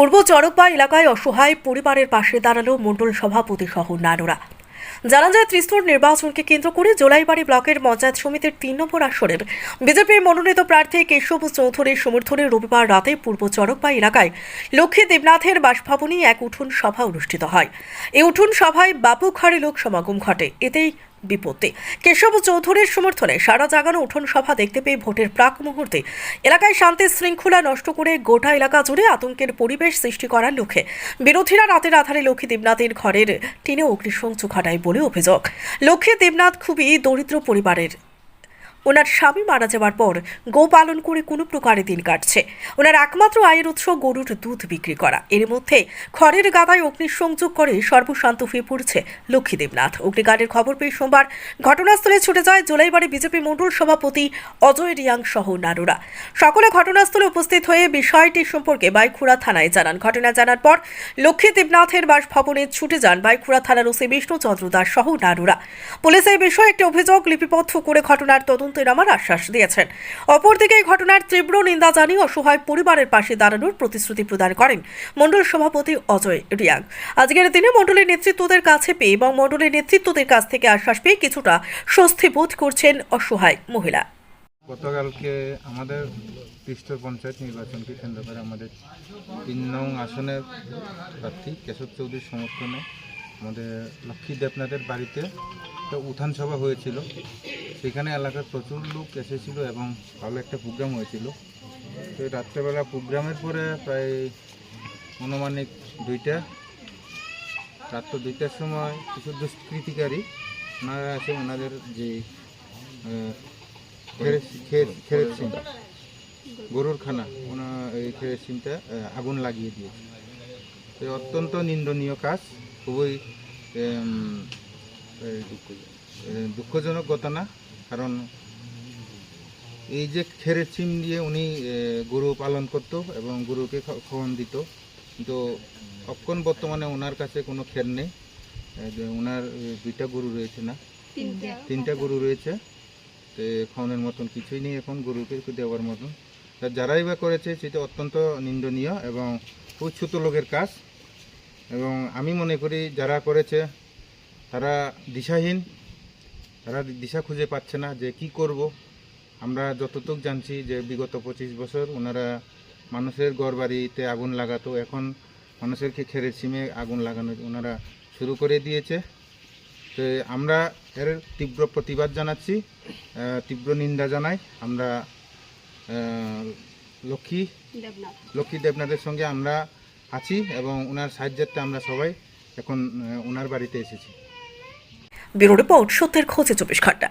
পূর্ব চরকপা এলাকায় অসহায় পরিবারের পাশে দাঁড়াল মণ্ডল সভাপতি সহ নানুরা। জানা যায়, ত্রিস্তর নির্বাচনকে কেন্দ্র করে জোলাইবাড়ি ব্লকের পঞ্চায়েত সমিতির তিন নম্বর আসনের বিজেপির মনোনীত প্রার্থী কেশব চৌধুরীর সমর্থনে রবিবার রাতে পূর্ব চরকপা এলাকায় লক্ষ্মী দেবনাথের বাসভবনে এক উঠোন সভা অনুষ্ঠিত হয়। এই উঠোন সভায় বাপুখাড়ি লোক সমাগম ঘটে। এতেই বিপত্তি। কেশব চৌধুরীর সমর্থনে সারা জাগানো উঠোন সভা দেখতে পেয়ে ভোটের প্রাক মুহূর্তে এলাকায় শান্তি শৃঙ্খলা নষ্ট করে গোটা এলাকা জুড়ে আতঙ্কের পরিবেশ সৃষ্টি করার লক্ষ্যে বিরোধীরা রাতের আধারে লক্ষ্মী দেবনাথের ঘরের টিনে অগ্নিসংযোগ ঘটায় বলে অভিযোগ। লক্ষ্মী দেবনাথ খুবই দরিদ্র পরিবারের ওনার স্বামী মারা যাওয়ার পর গো পালন করে কোনো প্রকারে দিন কাটছে। ওনার একমাত্র আয়ের উৎস গরুর দুধ বিক্রি করা। এর মধ্যে খড়ের গাদায় অগ্নিসংযোগ করে সর্বশান্ত হয়ে পড়ছে লক্ষ্মী দেবনাথ অগ্নিকাণ্ডের খবর পেয়ে সোমবার ঘটনাস্থলে ছুটে যায় জোলাইবাড়ি বিজেপি মণ্ডল সভাপতি অজয় রিয়াং সহ নারুরা। সকলে ঘটনাস্থলে উপস্থিত হয়ে বিষয়টি সম্পর্কে বাইখুড়া থানায় জানান। ঘটনা জানার পর লক্ষ্মী দেবনাথের বাসভবনে ছুটে যান বাইখুড়া থানার ওসি বিষ্ণুচন্দ্র দাস সহ নারুরা। পুলিশ এই বিষয়ে একটি অভিযোগ লিপিবদ্ধ করে ঘটনার তদন্তে নামার আশ্বাস দিয়েছেন। অপরদিকে এই ঘটনার তীব্র নিন্দা জানিয়ে অসহায় পরিবারের পাশে দাঁড়ানোর প্রতিশ্রুতি প্রদান করেন মণ্ডল সভাপতি অজয় রিয়াং। আজকের দিনে মণ্ডলের নেতৃত্বদের কাছে পেয়ে এবং মণ্ডলের নেতৃত্বদের কাছ থেকে আশ্বাস পেয়ে কিছুটা স্বস্তি বোধ করছেন অসহায় মহিলা। গতকালকে আমাদের পৃষ্ঠর পঞ্চায়েত নির্বাচনকে কেন্দ্র করে আমাদের তিন নং আসনের প্রার্থী কেশব চৌধুরীর সমর্থনে আমাদের লক্ষ্মী দেবনাথের বাড়িতে একটা উত্থান সভা হয়েছিল। সেখানে এলাকার প্রচুর লোক এসেছিল এবং ভালো একটা প্রোগ্রাম হয়েছিল। তো রাত্রেবেলা প্রোগ্রামের পরে প্রায় অনুমানিক দুইটা, রাত্র দুইটার সময় কিছু দুষ্কৃতিকারী ওনারা আছে ওনাদের যে খেরের গরুর খানা, ওনা, এই খেরের সিমটা আগুন লাগিয়ে দিয়েছে। অত্যন্ত নিন্দনীয় কাজ। খুবই দুঃখজনক ঘটনা কারণ এই যে খেরের সিম দিয়ে উনি গরু পালন করত এবং গরুকে খ- খাওয়ান দিত। কিন্তু অক্ষণ বর্তমানে ওনার কাছে কোনো খের নেই। যে ওনার দুইটা গরু রয়েছে না? তিনটা। গরু রয়েছে। তো খাওয়ানোর মতন কিছুই নেই এখন গরুকে দেওয়ার মতন। তা যারাই বা করেছে সেটা অত্যন্ত নিন্দনীয় এবং খুব ছোট লোকের কাজ। এবং আমি মনে করি যারা করেছে তারা দিশাহীন তারা দিশা খুঁজে পাচ্ছে না যে কি করব। আমরা যতটুক জানছি যে বিগত পঁচিশ বছর ওনারা মানুষের ঘর বাড়িতে আগুন লাগাতো এখন মানুষের খে- খেরের সিমে আগুন লাগানো ওনারা শুরু করে দিয়েছে। তো আমরা এর তীব্র প্রতিবাদ জানাচ্ছি তীব্র নিন্দা জানাই। আমরা লক্ষ্মী লক্ষ্মী দেবনাথের সঙ্গে আমরা আছি এবং ওনার সাহায্যার্থে আমরা সবাই এখন ওনার বাড়িতে এসেছি। ব্যুরো রিপোর্ট সত্যের খোঁজে চব্বিশ ঘণ্টা।